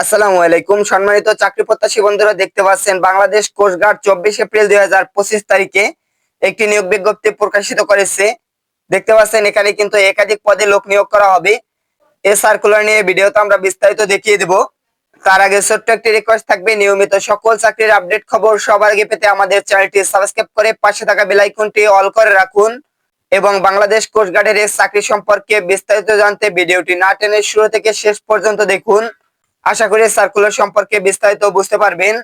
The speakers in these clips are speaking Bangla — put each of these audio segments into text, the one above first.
আসসালামু আলাইকুম। সম্মানিত চাকরি প্রত্যাশী বন্ধুরা দেখতে পাচ্ছেন বাংলাদেশ কোস্টগার্ড চব্বিশ এপ্রিল দুই হাজার পঁচিশ তারিখে একটি নিয়োগ বিজ্ঞপ্তি প্রকাশিত করেছে। দেখতে পাচ্ছেন এখানে কিন্তু একাধিক পদে লোক নিয়োগ করা হবে। এ সার্কুলার নিয়ে ভিডিওতে আমরা বিস্তারিত দেখিয়ে দেব। তার আগে ছোট্ট একটি রিকোয়েস্ট থাকবে, নিয়মিত সকল চাকরির আপডেট খবর সবার আগে পেতে আমাদের চ্যানেলটি সাবস্ক্রাইব করে পাশে থাকা বেল আইকনটি অল করে রাখুন এবং বাংলাদেশ কোস্টগার্ডের চাকরি সম্পর্কে বিস্তারিত জানতে ভিডিওটি না টেনে শুরু থেকে শেষ পর্যন্ত দেখুন। আশা করি সার্কুলার সম্পর্কে বিস্তারিত বুঝতে পারবেন।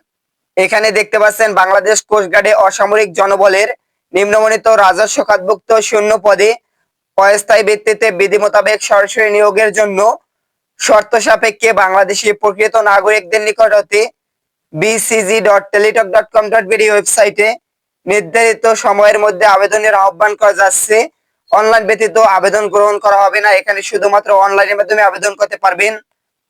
এখানে দেখতে পাচ্ছেন বাংলাদেশ কোস্টগার্ডে অসামরিক জনবলের নিম্নমণিত রাজস্ব খাতভুক্ত শূন্য পদে অস্থায়ী ভিত্তিতে বিধি মোতাবেক সরাসরি নিয়োগের জন্য শর্ত সাপেক্ষে বাংলাদেশি প্রকৃত নাগরিকদের নিকট হতে BCG dot Teletalk dot com dot BD ওয়েবসাইটে নির্ধারিত সময়ের মধ্যে আবেদনের আহ্বান করা যাচ্ছে। অনলাইন ব্যতীত আবেদন গ্রহণ করা হবে না। এখানে শুধুমাত্র অনলাইনের মাধ্যমে আবেদন করতে পারবেন।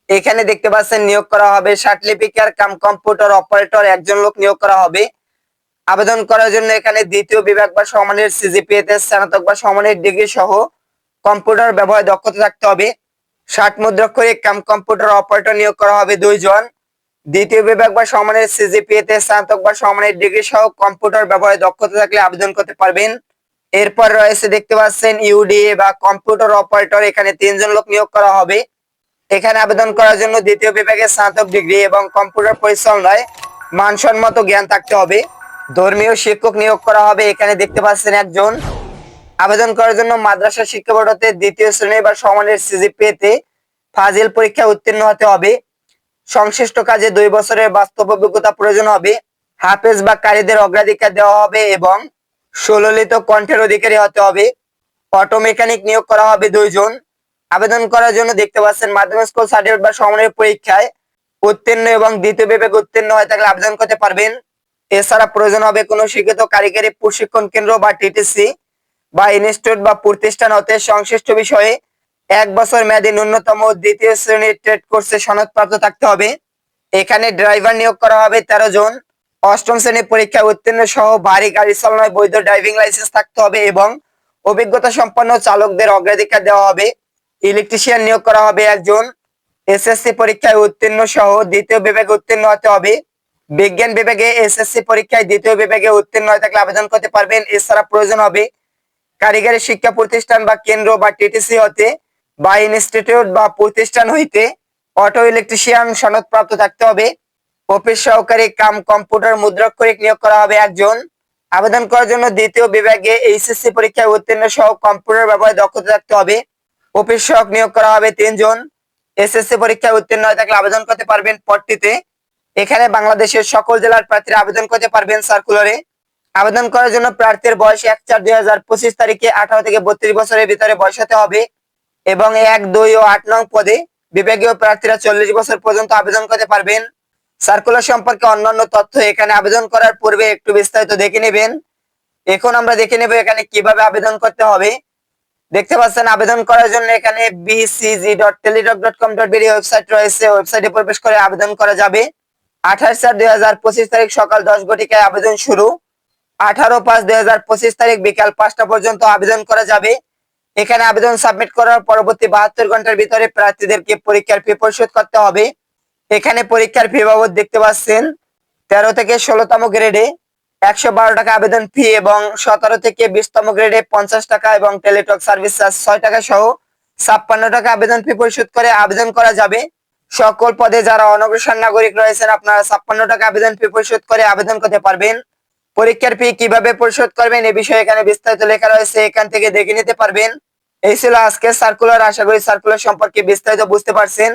এখানে দেখতে পাচ্ছেন নিয়োগ করা হবে সার্টিফিকেট কাম কম্পিউটার অপারেটর, একজন লোক নিয়োগ করা হবে। আবেদন করার জন্য এখানে দ্বিতীয় বিভাগ বা সমানের সিজিপিএ তে স্নাতক বা সমানের ডিগ্রি সহ কম্পিউটার ব্যবহার দক্ষতা থাকতে হবে। ষাট মুদ্রাক্ষরিক কাম কম্পিউটার অপারেটর নিয়োগ করা হবে দুইজন। দ্বিতীয় বিভাগ বা সমানের সিজিপিএ তে স্নাতক বা সমানের ডিগ্রি সহ কম্পিউটার ব্যবহারে দক্ষতা থাকলে আবেদন করতে পারবেন। এরপর রয়েছে দেখতে পাচ্ছেন ইউডিএ বা কম্পিউটার অপারেটর, এখানে তিনজন লোক নিয়োগ করা হবে। এখানে আবেদন করার জন্য দ্বিতীয় বিভাগে স্নাতক ডিগ্রি এবং কম্পিউটার পরিচালনায় মানসম্মত জ্ঞান থাকতে হবে। ধর্মীয় শিক্ষক নিয়োগ করা হবে, এখানে দেখতে পাচ্ছেন একজন। আবেদন করার জন্য মাদ্রাসা শিক্ষা বোর্ড হতে দ্বিতীয় শ্রেণি বা সমানের সিজিপিএ তে ফাজিল পরীক্ষা উত্তীর্ণ হতে হবে। সংশ্লিষ্ট কাজে দুই বছরের বাস্তব অভিজ্ঞতা প্রয়োজন হবে। হাফেজ বা কারীদের অগ্রাধিকার দেওয়া হবে এবং সুললিত কণ্ঠের অধিকারী হতে হবে। অটো মেকানিক নিয়োগ করা হবে দুইজন। আবেদন করার জন্য দেখতে পাচ্ছেন মাধ্যমিক স্কুল সার্টিফিকেট বা সমানের পরীক্ষায় উত্তীর্ণ এবং দ্বিতীয় বিভাগে উত্তীর্ণ হয়ে থাকলে আবেদন করতে পারবেন। এছাড়া প্রয়োজন হবে কোনো শিক্ষিত কারিগরি প্রশিক্ষণ কেন্দ্র বা টিটিসি বা ইনস্টিটিউট বা প্রতিষ্ঠান হতে সংশ্লিষ্ট বিষয়ে এক বছর মেয়াদী ন্যূনতম দ্বিতীয় শ্রেণির ট্রেড কোর্সে সনদপ্রাপ্ত থাকতে হবে। এখানে ড্রাইভার নিয়োগ করা হবে তেরো জন। অষ্টম শ্রেণির পরীক্ষায় উত্তীর্ণ সহ ভারী গাড়ি চালানোয় বৈধ ড্রাইভিং লাইসেন্স থাকতে হবে এবং অভিজ্ঞতা সম্পন্ন চালকদের অগ্রাধিকার দেওয়া হবে। ইলেকট্রিশিয়ান নিয়োগ করা হবে একজন। এসএসসি পরীক্ষায় উত্তীর্ণ সহ দ্বিতীয় বিভাগে উত্তীর্ণ হতে হবে। বিজ্ঞান বিভাগে এসএসসি পরীক্ষায় দ্বিতীয় বিভাগে উত্তীর্ণ হয়ে থাকলে আবেদন করতে পারবেন, এছাড়া প্রয়োজন হবে কারিগরি শিক্ষা প্রতিষ্ঠান বা কেন্দ্র বা টিটিসি হতে বা ইনস্টিটিউট বা প্রতিষ্ঠান হইতে অটো ইলেকট্রিশিয়ান সনদপ্রাপ্ত থাকতে হবে। অফিস সহকারী কাম কম্পিউটার মুদ্রাক্ষরিক নিয়োগ করা হবে একজন। আবেদন করার জন্য দ্বিতীয় বিভাগে এইচএসসি পরীক্ষায় উত্তীর্ণ সহ কম্পিউটার ব্যবহারে দক্ষতা থাকতে হবে। সহক নিয়োগ করা হবে তিনজন। এসএসসি পরীক্ষায় উত্তীর্ণ হয়ে থাকলে আবেদন করতে পারবেন পদটিতে। এখানে বাংলাদেশের সকল জেলার প্রার্থীরা আবেদন করতে পারবেন সার্কুলারে। আবেদন করার জন্য প্রার্থীর বয়স এক চার দুই হাজার পঁচিশ তারিখে আঠারো থেকে বত্রিশ বছরের ভিতরে বয়স হতে হবে এবং এক, দুই ও আট নং পদে বিভাগীয় প্রার্থীরা চল্লিশ বছর পর্যন্ত আবেদন করতে পারবেন। সার্কুলার সম্পর্কে অন্যান্য তথ্য এখানে আবেদন করার পূর্বে একটু বিস্তারিত দেখে নেবেন। এখন আমরা দেখে নেব এখানে কীভাবে আবেদন করতে হবে। দেখতে পাচ্ছেন, আবেদন করার জন্য এখানে BCG dot dot com dot website রয়েছে। ওয়েবসাইটে প্রবেশ করে আবেদন করা যাবে। আঠাশ চার দুই হাজার পঁচিশ তারিখ সকাল দশ ঘটিকায় আবেদন শুরু। আঠারো পাঁচ দুই হাজার পঁচিশ তারিখ বিকাল পাঁচটা পর্যন্ত আবেদন করা যাবে। এখানে আবেদন সাবমিট করার পরবর্তী বাহাত্তর ঘণ্টার ভিতরে প্রার্থীদেরকে পরীক্ষার ফি পরিশোধ করতে হবে। এখানে পরীক্ষার ফি বাবদ দেখতে পাচ্ছেন, তেরো থেকে ষোলোতম গ্রেডে একশো বারো টাকা আবেদন ফি এবং সতেরো থেকে বিশতম গ্রেডে পঞ্চাশ টাকা এবং টেলিটক সার্ভিস চার্জ ছয় টাকা সহ ছাপ্পান্ন টাকা আবেদন ফি পরিশোধ করে আবেদন করা যাবে। সকল পদে যারা অনগ্রসর নাগরিক রয়েছেন, আপনারা ছাপ্পান্ন টাকা আবেদন ফি পরিশোধ করে আবেদন করতে পারবেন। পরীক্ষার ফি কীভাবে পরিশোধ করবেন এ বিষয়ে এখানে বিস্তারিত লেখা রয়েছে, এখান থেকে দেখে নিতে পারবেন। এই ছিল আজকে সার্কুলার আশা করি সার্কুলার সম্পর্কে বিস্তারিত বুঝতে পারছেন।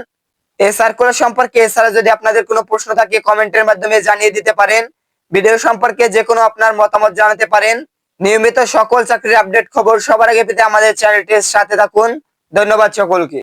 এই সার্কুলার সম্পর্কে এছাড়া যদি আপনাদের কোনো প্রশ্ন থাকে কমেন্টের মাধ্যমে জানিয়ে দিতে পারেন। ভিডিও সম্পর্কে যে কোনো আপনার মতামত জানাতে পারেন। নিয়মিত সকল চাকরির আপডেট খবর সবার আগে পেতে আমাদের চ্যানেলটির সাথে থাকুন। ধন্যবাদ সকলকে।